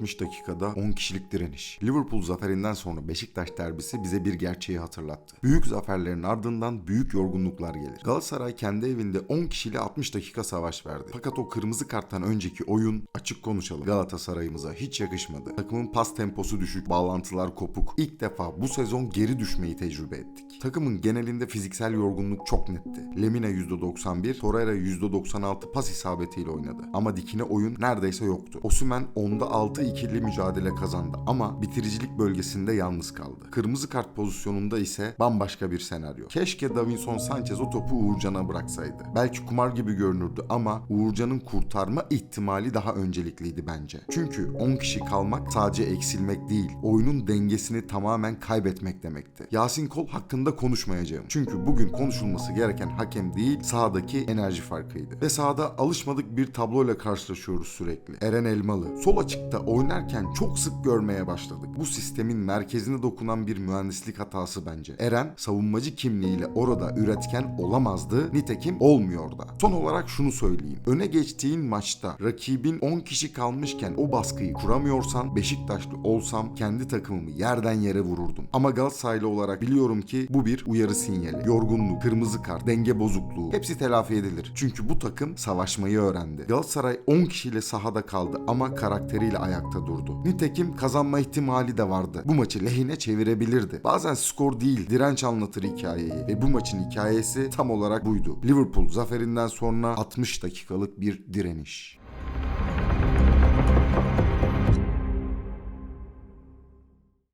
60 dakikada 10 kişilik direniş. Liverpool zaferinden sonra Beşiktaş derbisi bize bir gerçeği hatırlattı. Büyük zaferlerin ardından büyük yorgunluklar gelir. Galatasaray kendi evinde 10 kişiyle 60 dakika savaş verdi. Fakat o kırmızı karttan önceki oyun açık konuşalım. Galatasaray'ımıza hiç yakışmadı. Takımın pas temposu düşük, bağlantılar kopuk. İlk defa bu sezon geri düşmeyi tecrübe ettik. Takımın genelinde fiziksel yorgunluk çok netti. Lemina %91, Torreira %96 pas isabetiyle oynadı. Ama dikine oyun neredeyse yoktu. Osimhen onda 6 ikili mücadele kazandı ama bitiricilik bölgesinde yalnız kaldı. Kırmızı kart pozisyonunda ise bambaşka bir senaryo. Keşke Davinson Sanchez o topu Uğurcan'a bıraksaydı. Belki kumar gibi görünürdü ama Uğurcan'ın kurtarma ihtimali daha öncelikliydi bence. Çünkü 10 kişi kalmak sadece eksilmek değil, oyunun dengesini tamamen kaybetmek demekti. Yasin Kol hakkında konuşmayacağım. Çünkü bugün konuşulması gereken hakem değil, sahadaki enerji farkıydı. Ve sahada alışmadık bir tabloyla karşılaşıyoruz sürekli. Eren Elmalı. Sol açıkta oynarken çok sık görmeye başladık. Bu sistemin merkezine dokunan bir mühendislik hatası bence. Eren savunmacı kimliğiyle orada üretken olamazdı. Nitekim olmuyor da. Son olarak şunu söyleyeyim. Öne geçtiğin maçta rakibin 10 kişi kalmışken o baskıyı kuramıyorsan Beşiktaşlı olsam kendi takımımı yerden yere vururdum. Ama Galatasaraylı olarak biliyorum ki bu bir uyarı sinyali. Yorgunluk, kırmızı kart, denge bozukluğu hepsi telafi edilir. Çünkü bu takım savaşmayı öğrendi. Galatasaray 10 kişiyle sahada kaldı ama karakteriyle ayakta durdu. Nitekim kazanma ihtimali de vardı. Bu maçı lehine çevirebilirdi. Bazen skor değil, direnç anlatır hikayeyi ve bu maçın hikayesi tam olarak buydu. Liverpool zaferinden sonra 60 dakikalık bir direniş.